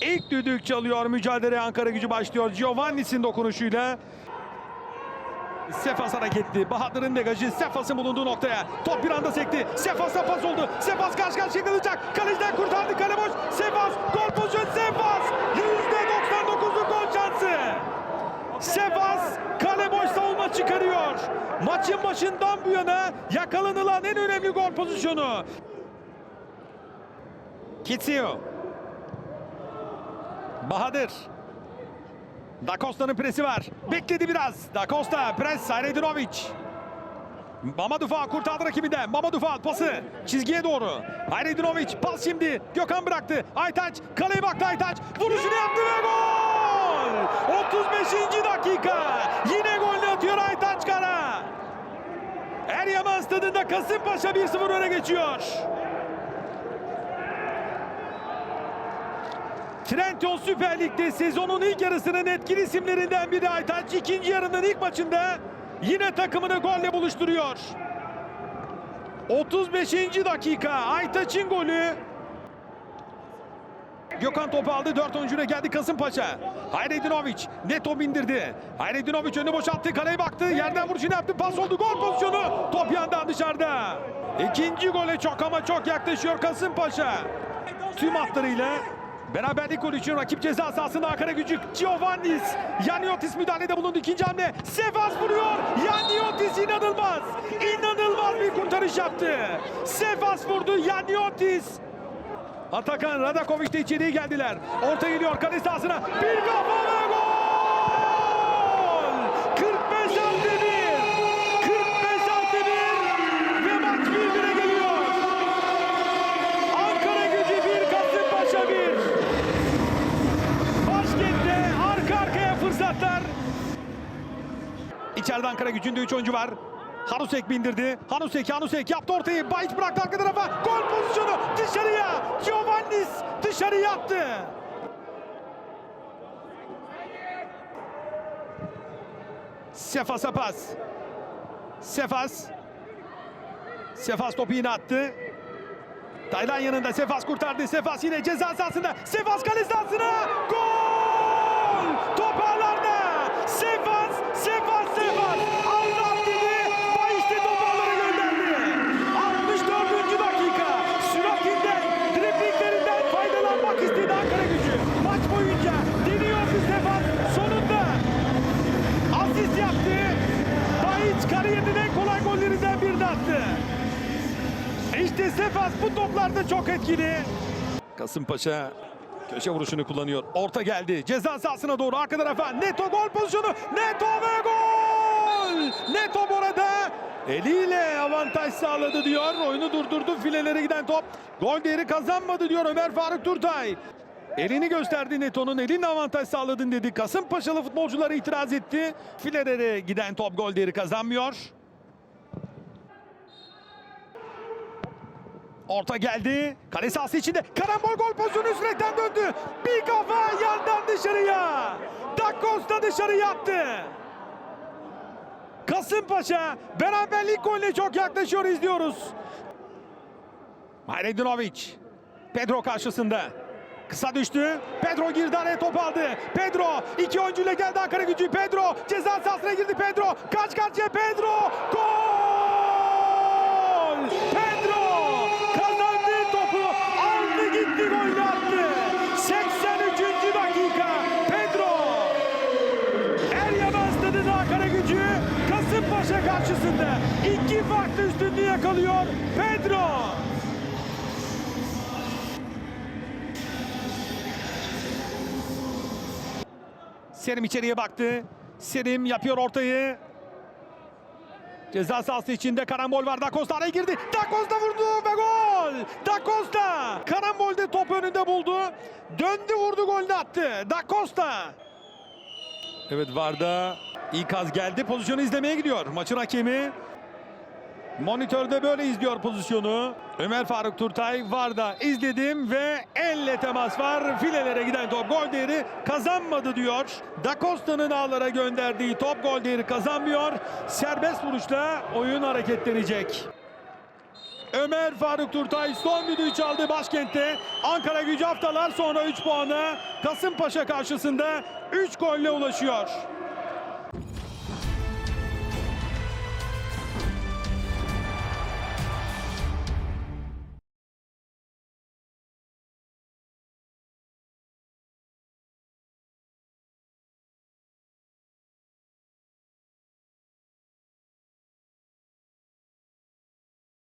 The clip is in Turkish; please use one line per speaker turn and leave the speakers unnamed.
İlk düdük çalıyor. Mücadele Ankara gücü başlıyor. Giovanni'sin dokunuşuyla. Sefas hareketli. Bahadır'ın degajı Sefas'ın bulunduğu noktaya. Top bir anda sekti. Sefas'a pas oldu. Sefas karşı karşıya kalacak. Kaleciden kurtardı. Kale boş. Sefas. Gol pozisyonu Sefas. %99'luk gol şansı. Sefas kale boş savunma çıkarıyor. Maçın başından bu yana yakalanılan en önemli gol pozisyonu. Kitsio. Bahadır. Da Costa'nın presi var. Bekledi biraz. Da Costa pres Hayredinovic. Mamadou Fall kurtardı rakibinden. Mamadou Fall pası çizgiye doğru. Hayredinovic pas şimdi. Gökhan bıraktı. Aytaç kaleye baktı Aytaç. Vuruşunu yaptı ve gol! 35. dakika. Yine golünü atıyor Aytaç Kara. Eryaman stadında Kasımpaşa 1-0 öne geçiyor. Trendyol Süper Lig'de sezonun ilk yarısının etkili isimlerinden biri Aytaç. ikinci yarının ilk maçında yine takımını golle buluşturuyor. 35. dakika Aytaç'ın golü. Gökhan topu aldı. Dört oyuncuyla geldi Kasımpaşa. Hayredinovic neto bindirdi. Hayredinovic önü boşalttı. Kaleye baktı. Yerden vuruşunu yaptı. Pas oldu. Gol pozisyonu. Top yandan dışarıda. İkinci gole çok ama çok yaklaşıyor Kasımpaşa. Tüm hatlarıyla Beraberlik golü için rakip ceza sahasında Ankara gücü Giovannis. Yaniotis müdahalede bulundu ikinci hamle. Sefas vuruyor. Yaniotis inanılmaz. İnanılmaz bir kurtarış yaptı. Sefas vurdu. Yaniotis. Atakan Radakovic de içeriye geldiler. Orta geliyor kale sahasına. Bir kafa İçeride Ankara gücünde 3 oyuncu var. Hanusek bindirdi. Hanusek, Hanusek yaptı ortayı. Bayiç bıraktı arka tarafa. Gol pozisyonu dışarıya. Giovannis dışarıya attı. Sefas'a pas. Sefas. Sefas topu yine attı. Taylan yanında Sefas kurtardı. Sefas yine ceza sahasında. Sefas kale sahasına. Gol! Top ağlarda. Sefas, Sefas, Sefas. Allah dedi. Bayişte topu ağlara gönderdi. 64. dakika. Süratinden, dripliklerinden faydalanmak istedi Ankara gücü. Maç boyunca deniyordu Sefas. Sonunda asist yaptı. Bayiç kariyerinin en kolay gollerinden birini attı. İşte Sefas bu toplarda çok etkili. Kasımpaşa köşe vuruşunu kullanıyor. Orta geldi. Ceza sahasına doğru arka tarafa. Neto gol pozisyonu. Neto ve gol! Neto burada eliyle avantaj sağladı diyor. Oyunu durdurdu. Filelere giden top. Gol değeri kazanmadı diyor Ömer Faruk Turtay. Elini gösterdi Neto'nun elinde avantaj sağladın dedi. Kasımpaşalı futbolcular itiraz etti. Filelere giden top gol değeri kazanmıyor. Orta geldi. Kale sahası içinde. Karambol gol pozisyonu sürekten döndü. Bir kafa yandan dışarıya. Da Costa dışarı yaptı. Kasımpaşa beraberlik golüne çok yaklaşıyor izliyoruz. Hayredinovic. Pedro karşısında. Kısa düştü. Pedro girdi araya top aldı. Pedro iki oyuncuyla geldi Ankara gücü. Pedro ceza sahasına girdi Pedro. Kaç karşıya Pedro. Gol! Karşısında iki farklı üstünlüğü yakalıyor. Pedro. Serim içeriye baktı. Serim yapıyor ortayı. Ceza sahası içinde karambol var. Da Costa araya girdi. Da Costa vurdu ve gol. Da Costa. Karambolde top önünde buldu. Döndü vurdu golünü attı. Da Costa. Evet Varda ikaz geldi. Pozisyonu izlemeye gidiyor. Maçın hakemi Monitörde böyle izliyor pozisyonu. Ömer Faruk Turtay Varda izledim ve elle temas var. Filelere giden top gol değeri kazanmadı diyor. Da Costa'nın ağlara gönderdiği top gol değeri kazanmıyor. Serbest vuruşla oyun hareketlenecek. Ömer Faruk Turtay son düdüğü çaldı başkentte. Ankara gücü haftalar sonra 3 puanı Kasımpaşa karşısında 3 golle ulaşıyor.